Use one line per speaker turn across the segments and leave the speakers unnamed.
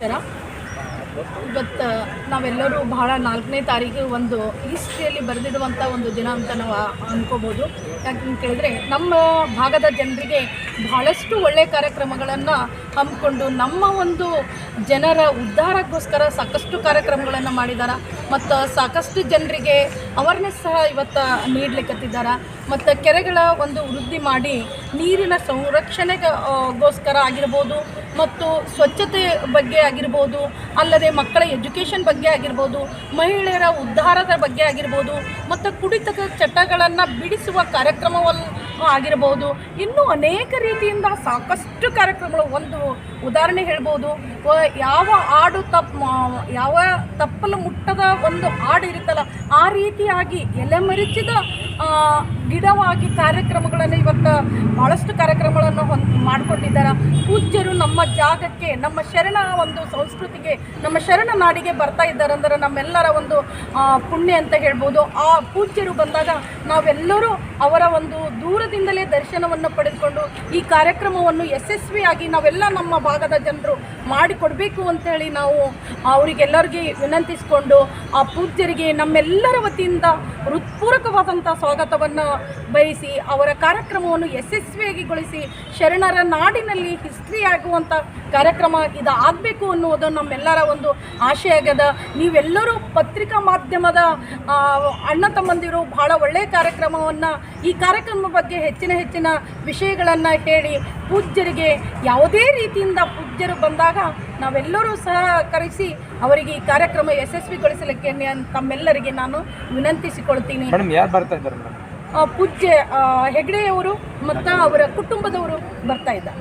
ಇವತ್ತು ನಾವೆಲ್ಲರೂ ಬಹಳ ನಾಲ್ಕನೇ ತಾರೀಕು ಒಂದು ಹಿಸ್ಟ್ರಿಯಲ್ಲಿ ಬರೆದಿಡುವಂಥ ಒಂದು ದಿನ ಅಂತ ನಾವು ಅಂದ್ಕೋಬೋದು ಯಾಕಂತ ಕೇಳಿದ್ರೆ ನಮ್ಮ ಭಾಗದ ಜನರಿಗೆ ಬಹಳಷ್ಟು ಒಳ್ಳೆಯ ಕಾರ್ಯಕ್ರಮಗಳನ್ನು ಹಮ್ಮಿಕೊಂಡು ನಮ್ಮ ಒಂದು ಜನರ ಉದ್ಧಾರಕ್ಕೋಸ್ಕರ ಸಾಕಷ್ಟು ಕಾರ್ಯಕ್ರಮಗಳನ್ನು ಮಾಡಿದ್ದಾರೆ ಮತ್ತು ಸಾಕಷ್ಟು ಜನರಿಗೆ ಅವೇರ್ನೆಸ್ ಸಹ ಇವತ್ತು ನೀಡ್ಲಿಕ್ಕತ್ತಿದ್ದಾರೆ ಮತ್ತು ಕೆರೆಗಳ ಒಂದು ವೃದ್ಧಿ ಮಾಡಿ ನೀರಿನ ಸಂರಕ್ಷಣೆಗೋಸ್ಕರ ಆಗಿರ್ಬೋದು ಮತ್ತು ಸ್ವಚ್ಛತೆ ಬಗ್ಗೆ ಆಗಿರ್ಬೋದು, ಅಲ್ಲದೆ ಮಕ್ಕಳ ಎಜುಕೇಷನ್ ಬಗ್ಗೆ ಆಗಿರ್ಬೋದು, ಮಹಿಳೆಯರ ಉದ್ಧಾರದ ಬಗ್ಗೆ ಆಗಿರ್ಬೋದು, ಮತ್ತು ಕುಡಿತದ ಚಟಗಳನ್ನು ಬಿಡಿಸುವ ಕಾರ್ಯಕ್ರಮವನ್ನು ಆಗಿರ್ಬೋದು. ಇನ್ನೂ ಅನೇಕ ರೀತಿಯಿಂದ ಸಾಕಷ್ಟು ಕಾರ್ಯಕ್ರಮಗಳು ಒಂದು ಉದಾಹರಣೆ ಹೇಳ್ಬೋದು. ಯಾವ ಹಾಡು ತಪ್ಪು ಯಾವ ತಪ್ಪಲು ಮುಟ್ಟದ ಒಂದು ಹಾಡು ಇರುತ್ತಲ್ಲ, ಆ ರೀತಿಯಾಗಿ ಎಲೆಮರಿಚಿದ ಗಿಡವಾಗಿ ಕಾರ್ಯಕ್ರಮಗಳನ್ನು ಇವತ್ತು ಭಾಳಷ್ಟು ಕಾರ್ಯಕ್ರಮಗಳನ್ನು ಹೊಂದ್, ಮಾಡಿಕೊಂಡಿದ್ದಾರೆ. ಪೂಜ್ಯರು ನಮ್ಮ ಜಾಗಕ್ಕೆ, ನಮ್ಮ ಶರಣ ಒಂದು ಸಂಸ್ಕೃತಿಗೆ, ನಮ್ಮ ಶರಣ ನಾಡಿಗೆ ಬರ್ತಾ ಇದ್ದಾರೆ ಅಂದರೆ ನಮ್ಮೆಲ್ಲರ ಒಂದು ಪುಣ್ಯ ಅಂತ ಹೇಳ್ಬೋದು. ಆ ಪೂಜ್ಯರು ಬಂದಾಗ ನಾವೆಲ್ಲರೂ ಅವರ ಒಂದು ದೂರದಿಂದಲೇ ದರ್ಶನವನ್ನು ಪಡೆದುಕೊಂಡು ಈ ಕಾರ್ಯಕ್ರಮವನ್ನು ಯಶಸ್ವಿಯಾಗಿ ನಾವೆಲ್ಲ ನಮ್ಮ ಭಾಗದ ಜನರು ಮಾಡಿಕೊಡಬೇಕು ಅಂತೇಳಿ ನಾವು ಅವರಿಗೆಲ್ಲರಿಗೆ ವಿನಂತಿಸಿಕೊಂಡು ಆ ಪೂಜ್ಯರಿಗೆ ನಮ್ಮೆಲ್ಲರ ವತಿಯಿಂದ ಹೃತ್ಪೂರ್ವಕವಾದಂಥ ಸ್ವಾಗತವನ್ನು ಬಯಸಿ ಅವರ ಕಾರ್ಯಕ್ರಮವನ್ನು ಯಶಸ್ವಿಯಾಗಿಗೊಳಿಸಿ ಶರಣರ ನಾಡಿನಲ್ಲಿ ಹಿಸ್ಟ್ರಿ ಆಗುವಂಥ ಕಾರ್ಯಕ್ರಮ ಇದು ಆಗಬೇಕು ಅನ್ನುವುದು ನಮ್ಮೆಲ್ಲರ ಒಂದು ಆಶಯ ಆಗ್ಯದ. ನೀವೆಲ್ಲರೂ ಪತ್ರಿಕಾ ಮಾಧ್ಯಮದ ಅಣ್ಣ ತಮ್ಮಂದಿರು ಬಹಳ ಒಳ್ಳೆಯ ಕಾರ್ಯಕ್ರಮವನ್ನು ಈ ಕಾರ್ಯಕ್ರಮ ಬಗ್ಗೆ ಹೆಚ್ಚಿನ ಹೆಚ್ಚಿನ ವಿಷಯಗಳನ್ನು ಹೇಳಿ ಪೂಜ್ಯರಿಗೆ ಯಾವುದೇ ರೀತಿಯಿಂದ ಪೂಜ್ಯರು ಬಂದಾಗ ನಾವೆಲ್ಲರೂ ಸಹಕರಿಸಿ ಅವರಿಗೆ ಈ ಕಾರ್ಯಕ್ರಮ ಯಶಸ್ವಿಗೊಳಿಸಲಿಕ್ಕೆ ತಮ್ಮೆಲ್ಲರಿಗೆ ನಾನು ವಿನಂತಿಸಿಕೊಳ್ತೀನಿ. ಪೂಜ್ಯ ಹೆಗ್ಡೆಯವರು ಮತ್ತು ಅವರ ಕುಟುಂಬದವರು ಬರ್ತಾ ಇದ್ದಾರೆ.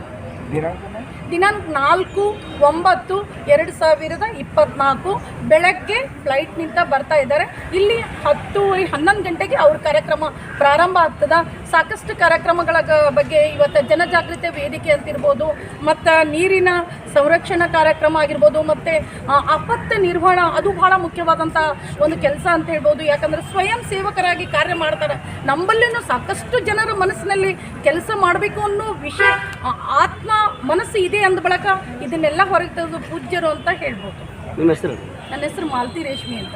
ದಿನಾಂಕ
ನಾಲ್ಕು, ಒಂಬತ್ತು, ಎರಡು ಸಾವಿರದ ಇಪ್ಪತ್ನಾಲ್ಕು ಬೆಳಗ್ಗೆ ಫ್ಲೈಟ್ನಿಂದ ಬರ್ತಾ ಇದ್ದಾರೆ. ಇಲ್ಲಿ ಹತ್ತೂವರೆ ಹನ್ನೊಂದು ಗಂಟೆಗೆ ಅವ್ರ ಕಾರ್ಯಕ್ರಮ ಪ್ರಾರಂಭ ಆಗ್ತದ. ಸಾಕಷ್ಟು ಕಾರ್ಯಕ್ರಮಗಳ ಬಗ್ಗೆ ಇವತ್ತು ಜನಜಾಗೃತಿ ವೇದಿಕೆ ಅಂತಿರ್ಬೋದು ಮತ್ತು ನೀರಿನ ಸಂರಕ್ಷಣಾ ಕಾರ್ಯಕ್ರಮ ಆಗಿರ್ಬೋದು ಮತ್ತು ಆಪತ್ತು ನಿರ್ವಹಣಾ ಅದು ಬಹಳ ಮುಖ್ಯವಾದಂಥ ಒಂದು ಕೆಲಸ ಅಂತ ಹೇಳ್ಬೋದು. ಯಾಕಂದರೆ ಸ್ವಯಂ ಸೇವಕರಾಗಿ ಕಾರ್ಯ ಮಾಡ್ತಾರೆ. ನಮ್ಮಲ್ಲಿನೂ ಸಾಕಷ್ಟು ಜನರ ಮನಸ್ಸಿನಲ್ಲಿ ಕೆಲಸ ಮಾಡಬೇಕು ಅನ್ನೋ ವಿಷಯ ಆತ್ಮ ಮನಸ್ಸು ಇದೆ ಅಂದ ಬಳಕ ಇದನ್ನೆಲ್ಲ ಹೊರಗೆ ತೆಗೆದು ಪೂಜ್ಯರು ಅಂತ ಹೇಳ್ಬೋದು ನನ್ನ ಹೆಸರು ಮಾಲತಿ ರೇಷ್ಮಿ ಅಂತ.